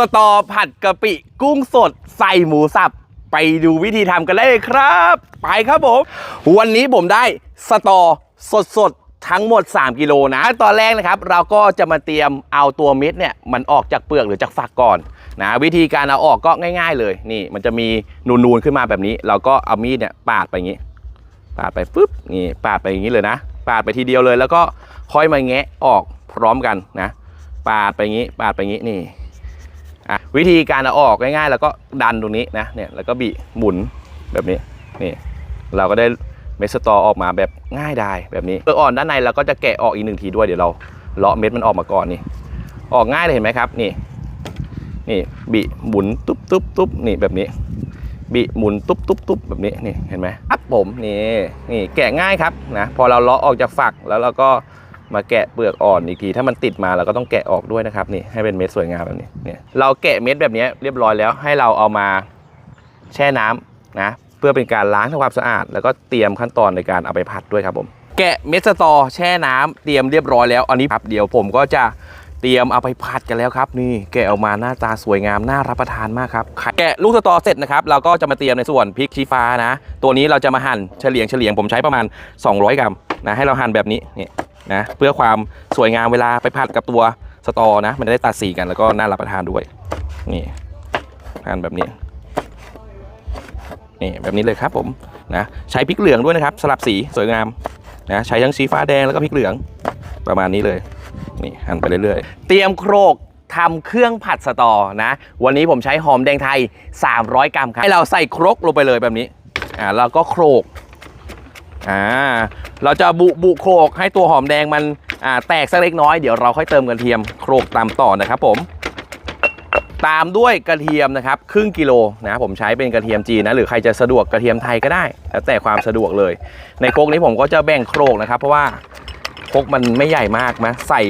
สตอผัดกะปิ กุ้งสดใส่หมูสับ ไปดูวิธีทำกันเลยครับ ไปครับผม วันนี้ผมได้สตอสดสดทั้งหมด 3 กิโลนะ ตอนแรกนะครับ เราก็จะมาเตรียมเอาตัวเม็ดเนี่ยมันออกจากเปลือกหรือจากฝักก่อนนะวิธีการเอาออกก็ง่าย ๆ เลยนี่ มันจะมีนูนๆขึ้นมาแบบนี้ เราก็เอามีดเนี่ยปาดไปอย่างนี้ ปาดไปปุ๊บนี่ปาดไปอย่างนี้เลยนะ ปาดไปทีเดียวเลย แล้วก็ค่อยมาแงะออกพร้อมกันนะ ปาดไปอย่างนี้ ปาดไปอย่างนี้นี่ อะวิธีการเอาออกง่ายๆ แล้วก็ดันตรงนี้นะเนี่ยแล้วก็บีหมุนแบบนี้นี่เราก็ได้เม็ดสตอออกมาแบบง่ายดายแบบนี้เปลือกอ่อนด้านในเราก็จะแกะออกอีกหนึ่งทีด้วยเดี๋ยวเราเลาะเม็ดมันออกมาก่อนนี่ ออกง่ายเลยเห็นไหมครับนี่นี่บีหมุนตุ๊บตุ๊บตุ๊บนี่แบบนี้บิหมุนตุ๊บตุ๊บตุ๊บแบบนี้นี่เห็นไหมครับผมนี่นี่แกะง่ายครับนะพอเราเลาะออกจากฝักแล้วเราก็ มาแกะเปลือกอ่อนอีกที ถ้ามันติดมาเราก็ต้องแกะออกด้วยนะครับนี่ให้เป็นเม็ดสวยงามแบบนี้เนี่ยเราแกะเม็ดแบบนี้เรียบร้อยแล้วให้เราเอามาแช่น้ำนะเพื่อเป็นการล้างทำความสะอาด แล้วก็เตรียมขั้นตอนในการเอาไปผัดด้วยครับผมแกะเม็ดสตอแช่น้ำเตรียมเรียบร้อยแล้วอันนี้ครับเดี๋ยวผมก็จะเตรียมเอาไปผัดกันแล้วครับ นี่แกะออกมาหน้าตาสวยงามน่ารับประทานมากครับแกะลูกสตอเสร็จนะครับเราก็จะมาเตรียมในส่วนพริกชี้ฟ้านะ ตัวนี้เราจะมาหั่นเฉลียงเฉลียงผมใช้ประมาณ 200 กรัมนะให้เราหั่นแบบนี้นี่ นะเพื่อความสวยงามเวลาไปผัดกับตัวสตอนะ มันจะได้ตัดสีกันแล้วก็น่ารับประทานด้วย นี่หั่นแบบนี้นี่แบบนี้เลยครับผมนะใช้พริกเหลืองด้วยนะครับ สลับสีสวยงามนะใช้ทั้งสีฟ้าแดงแล้วก็พริกเหลืองประมาณนี้เลยนี่หั่นไปเรื่อยๆ เตรียมโครกทำเครื่องผัดสตอนะ วันนี้ผมใช้หอมแดงไทย 300 กรัมครับให้เราใส่ครกลงไปเลยแบบนี้อ่าแล้วก็โครก อ่าเราจะบุบุโครกให้ตัวหอมแดงมันอ่าแตกสักเล็กน้อยเดี๋ยวเราค่อยเติมกระเทียมโครกตามต่อนะครับผมตามด้วยกระเทียมนะครับครึ่งกิโลนะผมใช้เป็นกระเทียมจีนนะหรือใครจะสะดวกกระเทียมไทยก็ได้แล้วแต่ความสะดวกเลย ในโครกนี้ผมก็จะแบ่งโครกนะครับ เพราะว่าโครกมันไม่ใหญ่มากนะใส่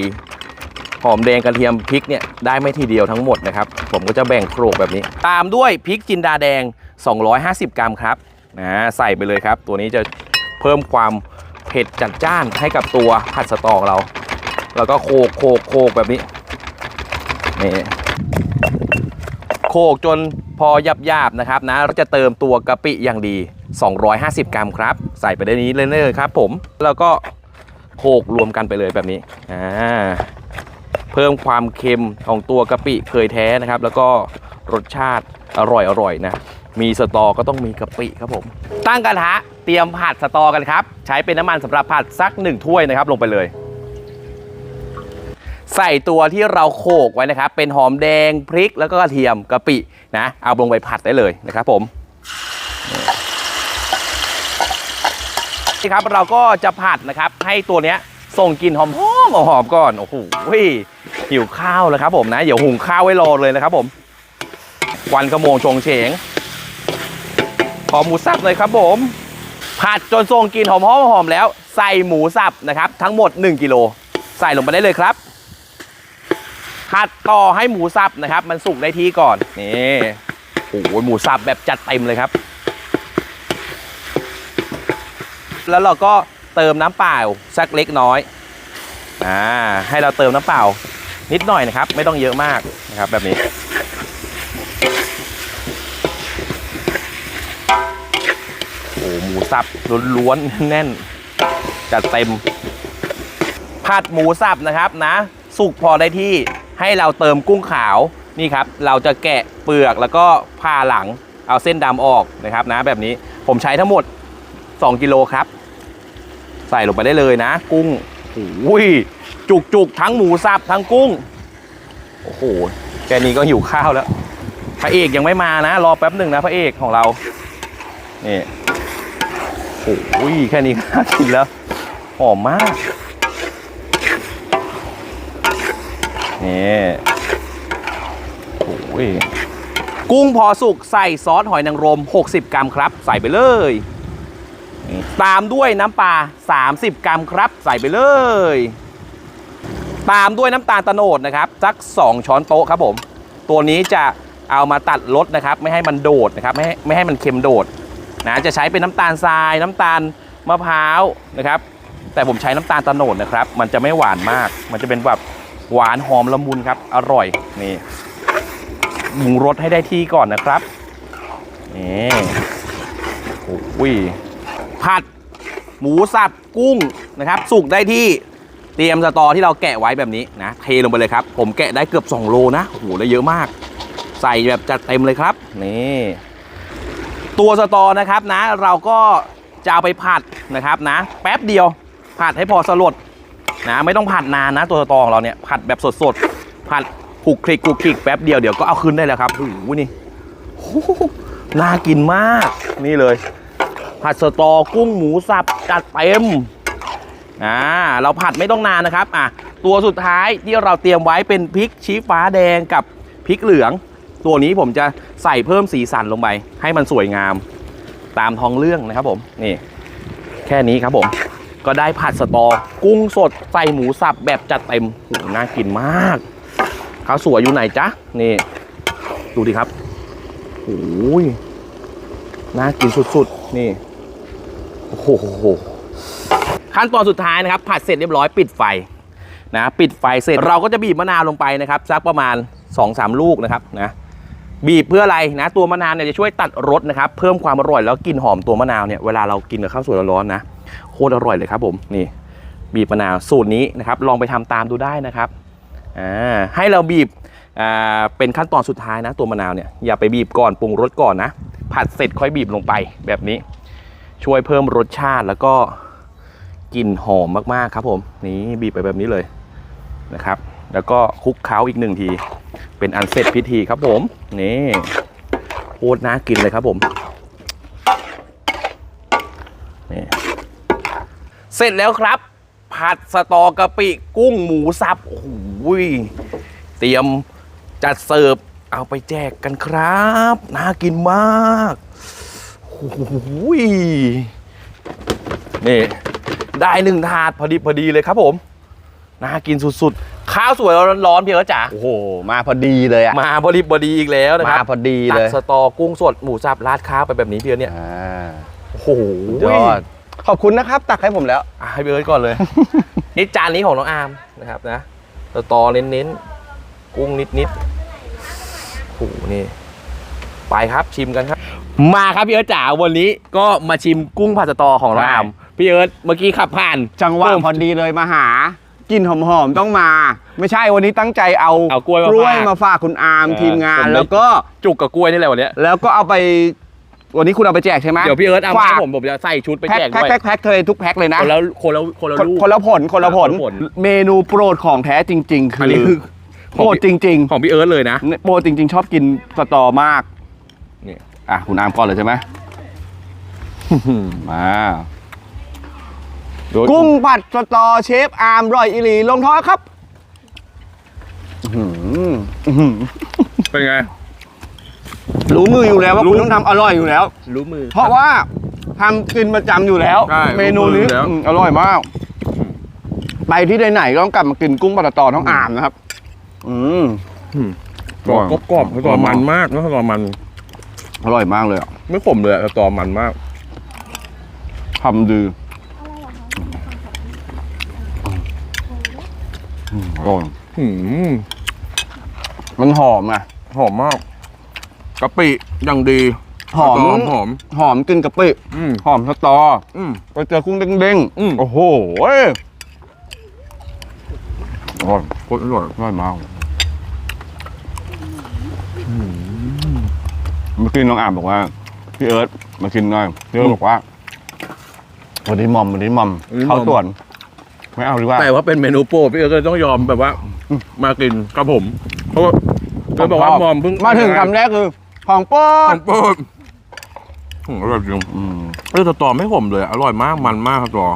หอมแดงกระเทียมพริกเนี่ยได้ไม่ทีเดียวทั้งหมดนะครับ ผมก็จะแบ่งโครกแบบนี้ ตามด้วยพริกจินดาแดง 250 กรัมครับนะใส่ไปเลยครับ ตัวนี้จะ เพิ่มความเผ็ดจัดจ้านให้กับตัวผัดสตอของเรา แล้วก็โคกโคกโคกแบบนี้นี่โคกจนพอหยาบนะครับนะเราจะเติมตัวกะปิอย่างดี 250 กรัมครับ ใส่ไปได้นี้เลยๆครับผมแล้วก็โขลกรวมกันไปเลยแบบนี้อ่าเพิ่มความเค็มของตัวกะปิเคยแท้นะครับ แล้วก็รสชาติอร่อยอร่อยนะ มีสตอก็ต้องมีกะปิครับผม ตั้งกระทะเตรียมผัดสตอกันครับ ใช้เป็นน้ำมันสำหรับผัดสักหนึ่งถ้วยนะครับ ลงไปเลย ใส่ตัวที่เราโขลกไว้นะครับ เป็นหอมแดงพริกแล้วก็กระเทียมกะปินะ เอาลงไปผัดได้เลยนะครับผมนี่ครับเราก็จะผัดนะครับ ให้ตัวเนี้ยส่งกลิ่นหอมหอมหอมก่อนโอ้โหหิวข้าวแล้วครับผมนะเดี๋ยวหุงข้าวไว้รอเลยนะครับผมควันขโมงชงเฉง ขอหมูสับเลยครับผม ผัดจนส่งกลิ่นหอมหอมหอมแล้ว ใส่หมูสับนะครับ ทั้งหมด 1กิโลใส่ลงไปได้เลยครับผัดต่อให้หมูสับนะครับ มันสุกได้ที่ก่อนนี่โอ้โหหมูสับแบบจัดเต็มเลยครับ แล้วเราก็เติมน้ำเปล่าสักเล็กน้อยอ่าให้เราเติมน้ำเปล่านิดหน่อยนะครับ ไม่ต้องเยอะมากนะครับแบบนี้ มูสับล้วนๆแน่นจัดเต็ม ผัดหมูสับนะครับนะ สุกพอได้ที่ให้เราเติมกุ้งขาวนี่ครับ เราจะแกะเปลือกแล้วก็ผ่าหลังเอาเส้นดำออกนะครับนะแบบนี้ผมใช้ทั้งหมด 2 กิโลครับ ใส่ลงไปได้เลยนะ กุ้งโอ้ยจุกจุกทั้งหมูสับทั้งกุ้ง โอ้โหแค่นี้ก็หิวข้าวแล้ว พระเอกยังไม่มานะ รอแป๊บหนึ่งนะพระเอกของเรา นี่ โอ้ยแค่นี้ก็น่ากินแล้ว หอมมาก นี่โอ้ยกุ้งพอสุกใส่ซอสหอยนางรม 60 กรัมครับ ใส่ไปเลย ตามด้วยน้ำปลา 30 กรัมครับ ใส่ไปเลย ตามด้วยน้ำตาลตะโนดนะครับสัก 2 ช้อนโต๊ะครับผม ตัวนี้จะเอามาตัดรสนะครับ ไม่ให้มันโดดนะครับ ไม่ให้ไม่ให้มันเค็มโดด นะจะใช้เป็นน้ำตาลทราย น้ำตาลมะพร้าวนะครับ แต่ผมใช้น้ำตาลตะโนดนะครับ มันจะไม่หวานมาก มันจะเป็นแบบหวานหอมละมุนครับ อร่อยนี่ปรุงรสให้ได้ที่ก่อนนะครับนี่โอ้ยผัดหมูสับกุ้งนะครับ สุกได้ที่เตรียมสตอที่เราแกะไว้แบบนี้นะเทลงไปเลยครับ ผมแกะได้เกือบ 2 โลนะโอ้โหได้เยอะมาก ใส่แบบจัดเต็มเลยครับนี่ ตัวสตอนะครับนะ เราก็จะเอาไปผัดนะครับนะ แป๊บเดียวผัดให้พอสลดนะไม่ต้องผัดนานนะตัวสตอของเราเนี่ยผัดแบบสดๆผัดคลุกคลิกคลุกคลิกแป๊บเดียวเดี๋ยวก็เอาขึ้นได้แล้วครับโอ้โหนี่น่ากินมากนี่เลย ผัดสตอกุ้งหมูสับจัดเต็มอ่าเราผัดไม่ต้องนานนะครับอะตัวสุดท้ายที่เราเตรียมไว้เป็นพริกชี้ฟ้าแดงกับพริกเหลือง ตัวนี้ผมจะใส่เพิ่มสีสันลงไป ให้มันสวยงามตามท้องเรื่องนะครับผมนี่ แค่นี้ครับผม ก็ได้ผัดสตอ กุ้งสดใส่หมูสับแบบจัดเต็มโหน่ากินมากข้าวสวยอยู่ไหนจ๊ะนี่ ดูดิครับโอ้ยน่ากินสุดๆ นี่โอ้โหขั้นตอนสุดท้ายนะครับ ผัดเสร็จเรียบร้อยปิดไฟนะปิดไฟเสร็จเราก็จะบีบมะนาวลงไปนะครับสักประมาณ 2-3 ลูกนะครับนะ บีบเพื่ออะไรนะ ตัวมะนาวเนี่ยจะช่วยตัดรสนะครับ เพิ่มความอร่อยแล้วกลิ่นหอมตัวมะนาวเนี่ยเวลาเรากินกับข้าวสวยร้อนๆนะโคตรอร่อยเลยครับผมนี่ บีบมะนาวสูตรนี้นะครับ ลองไปทำตามดูได้นะครับอ่าให้เราบีบอ่าเป็นขั้นตอนสุดท้ายนะ ตัวมะนาวเนี่ยอย่าไปบีบก่อนปรุงรสก่อนนะ ผัดเสร็จค่อยบีบลงไปแบบนี้ ช่วยเพิ่มรสชาติแล้วก็กลิ่นหอมมากๆครับผมนี่บีบไปแบบนี้เลยนะครับ แล้วก็คลุกเค้าอีกหนึ่งที เป็นอันเสร็จพิธีครับผม นี่โคตรน่ากินเลยครับผมนี่เสร็จแล้วครับ ผัดสตอกะปิกุ้งหมูสับโอ้โหเตรียมจัดเสิร์ฟเอาไปแจกกันครับ น่ากินมากโอ้โหนี่ได้หนึ่งถาดพอดีพอดีเลยครับผม น่ากินสุดๆ ข้าวสวยร้อนๆเพียงจ๋าโอ้โห มาพอดีเลยอะมาบริบดีอีกแล้วนะคมารับพอดีตัเลกยสตอกุ้งสดหมูสับราดข้าวไปแบบนี้พี่เอิร์ธเนี่ยอ่าโอ้โหยอดขอบคุณนะครับ ตักให้ผมแล้วอะให้พี่เอิร์ธก่อนเลยนี่จานนี้ของน้องอาร์มนะครับนะสตอเน้นๆกุ้งนิดๆโอ้โหนี่ไปครับชิมกันครับ มาครับพี่เอิร์ธจ๋าวันนี้ก็มาชิมกุ้งผัดสตอของน้องอาร์มพี่เอิร์ธเมื่อกี้ขับผ่าน จังหวะผมพอดีเลยมาหา กลิ่นหอมๆต้องมา ไม่ใช่วันนี้ตั้งใจเอาเอากล้วยมาฝากมาฝากคุณอาร์มเออทีมงาน ผมเลย แล้วก็จุกกับกล้วยนี่แหละวันเนี้ยแล้วก็เอาไป วันนี้คุณเอาไปแจกใช่ไหมเดี๋ยวพี่เอิร์ธเอามาฝากให้ผมผมจะใส่ชุดไปแพ็คแจกแพ็คด้วยแพ็คแพ็คเลยทุกแพ็คเลยนะ คนละคนละคนละคนลูก คนละผลคนละผล คนละผล เมนูโปรดของแท้จริงๆคือันอนี้คือโปรดจริงของพี่เอิร์ธเลยนะ ๆโปรดจริง ๆ ชอบกินสตอมากนี่ อะคุณอาร์มก่อนเลยใช่ไหม มา กุ้งผัดสตอเชฟอาร์มร่อยอิลีลงท้อครับอื้อหืออื้อหือเป็นไง รู้มืออยู่แล้วว่ารู้คุณต้องทำอร่อยอยู่แล้ว รู้มือ เพราะว่าทำกินประจำอยู่แล้ว ใช่เมนูนี้รู้มืออยู่แล้ว อืมอร่อยมาก ไปที่ไหนๆก็ต้องกลับมากินกุ้งผัดสตอท้องอาร์มนะครับ อืม กรอบกรอบๆตอมันมากนะตอมัน อร่อยมากเลยอะไม่ขมเลยอะตอมันมาก ทำดี อืมอร่อยหืมมันหอมอะ หอมมากกะปิอย่างดีหอมสตหอม หอมกลินกะปิอืมหอมสตออืม ไปเจอกุ้งเด้งอืม ๆโอ้โหเว้ยอร่อยโคตรอร่อยอร่อยมากเมื่อกี้น้องอ่านบอกว่า พี่เอิร์ธมากินหน่อยพี่เอิร์ธบอกว่าวันนี้มอมวันนี้มอมเข้าส่วน ไม่เอาดีกว่า แต่ว่าเป็นเมนูโปรดพี่เอิร์ธก็เลยต้องยอมแบบว่า มากินกับผม เพราะว่าเอิร์ธบอกว่ามอมเพิ่งมาถึงคำแรกคือของโป๊ขดองโปรดอืมอร่อยจริงอืมเออสตอไม่ขมเลย อร่อยมากมันมากสตอ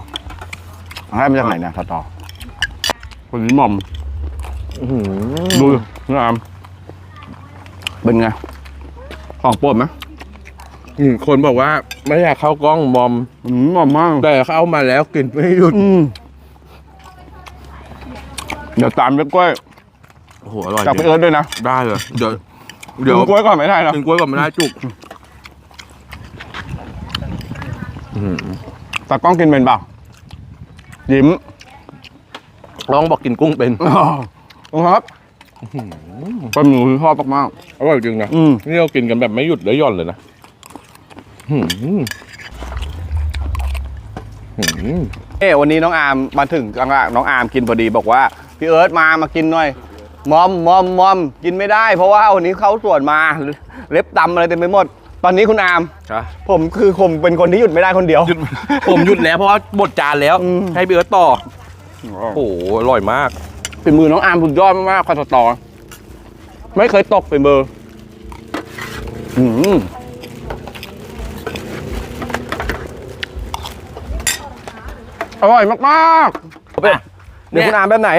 ให้มาจากไหนเนะสตอวันนี้มอมอื้อหือดูน้องอามเป็นไง ของโปรดไหมอืมคนบอกว่าไม่อยากเข้ากล้องมอม อืมมอมมากแต่เข้ามาแล้วกินไม่หยุด อืม เดี๋ยวตามด้วยกล้วยโอ้โหอร่อยจากจริพี่งเอิร์ธด้วยนะได้เลย เดี๋ยวเดี๋ยวกินกล้วยก่อนไม่ได้นะกินกล้วยก่อนไม่ได้จุกอื้อหือตากล้องกินเป็นเปล่ายิ้มน้องบอกกินกุ้งเป็นอ๋อครับเป็นหมูที่ชอบมากอร่อยจริงนะๆอืมนี่เรากินกันแบบไม่หยุดและหย่อนเลยนะหืมหืมเอ้วันนี้น้องอาร์มมาถึงจังหวะน้องอาร์มกินพอดีบอกว่า พี่เอิร์ธมามากินหน่อย มอมมอมมอมกินไม่ได้ เพราะว่าวันนี้เขาสวนมาเล็บตำอะไรเต็มไปหมด ตอนนี้คุณอาร์มครับผมคือผมเป็นคนที่หยุดไม่ได้คนเดียว หยุด ผมหยุดแล้วเพราะว่าหมดจานแล้ว อืม ให้พี่เอิร์ธต่อโอ้โหอร่อยมากฝีมือน้องอาร์มสุดยอดมากๆคาสตอร์ไม่เคยตกเป็นเบอร์อืมอร่อยมากๆเดี๋ยวคุณอาร์มแบบไหน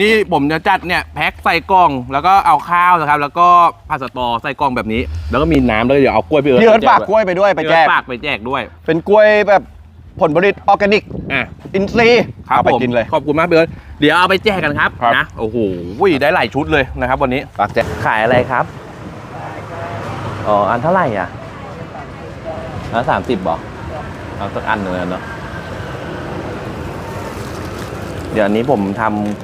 นี่ผมจะจัดเนี่ยแพ็คใส่กล่อง แล้วก็เอาข้าวนะครับ แล้วก็ผัดสตอใส่กล่องแบบนี้ แล้วก็มีน้ำแล้วก็เดี๋ยวเอากล้วยพี่เอิร์ธพี่เอิร์ธไปแจฝากกล้วยไปด้วยไปพี่แจเอิร์กธฝากไปแจกด้วย เป็นกล้วยแบบผลผลิตออร์แกนิก อะ อินทรีย์ครับเอาไปผมกินเลย ขอบคุณมากพี่เอิร์ธเดี๋ยวเอาไปแจกกันครับครับ นะโอ้โหได้หลายชุดเลยนะครับวันนี้ ฝากแจก ขายอะไรครับ อ๋อ อันเท่าไหร่อะอันสามสิบบอกเอาสักอันหนึ่งแล้วเนาะ เดี๋ยวอันนี้ผมทำ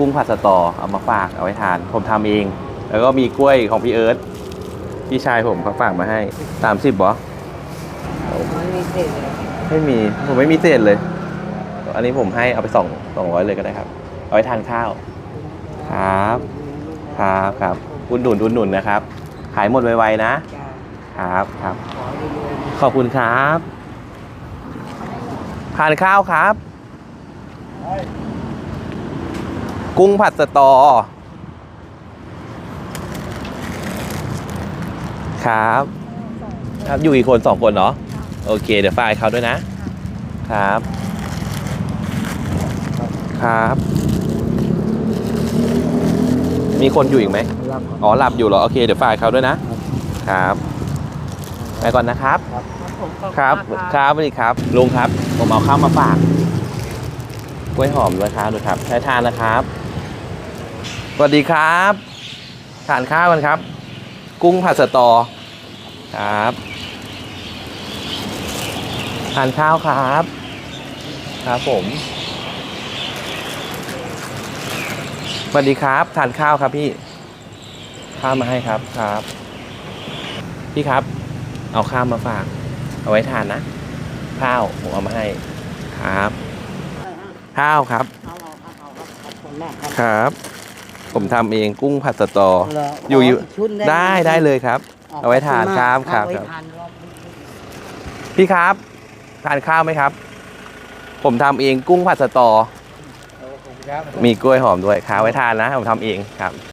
กุ้งผัดสตอเอามาฝากเอาไว้ทาน ผมทำเอง แล้วก็มีกล้วยของพี่เอิร์ธพี่ชายผมเขาฝากมาให้สามสิบบอไม่มีเศษเลยไม่มีผมไม่มีเศษเลย อันนี้ผมให้เอาไปสองสองร้อยเลยก็ได้ครับ เอาไว้ทานข้าว ครับ ครับครับอุดหนุนอุดหนุนนะครับ ขายหมดไวๆนะจ้าครับครับขอให้รวยๆขอบคุณครับทานข้าวครับ กุ้งผัดสตอ ครับ ครับอยู่อีกคนสองคนเนาะโอเค เดี๋ยวฝากให้เขาด้วยนะ ครับ ครับ มีคนอยู่อีกไหมรับอ๋อหลับอยู่เหรอ โอเค เดี๋ยวฝากให้เขาด้วยนะ ครับไปก่อนนะครับผมขอณครับมากครับสวัสดีครับ ลุงครับ ผมเอาข้าวมาฝาก กล้วยหอมด้วยครับดูครับใช้ทานนะครับ สวัสดีครับทานข้าวกันครับ กุ้งผัดสตอครับทานข้าวครับ ครับผมสวัสดีครับทานข้าวครับพี่ข้าวมาให้ครับครับ พี่ครับ เอาข้าวมาฝาก เอาไว้ทานนะข้าวผมเอามาให้ครับ ข้าวครับ เอาเอาเอาเอาขอบคุณมากครับ ครับ ผมทำเองกุ้งผัดสตอ เหรอยู่อยู่ ขชุดได้ได้เลยครับเอาไว้ทานครับครับ เอาไว้ครับทานรอบพี่ครับทานข้าวไหมครับ ผมทำเองกุ้งผัดสตอขอบคุณครับมีกล้วยหอมด้วยข้าวไว้ทานนะ ผมทำเองครับ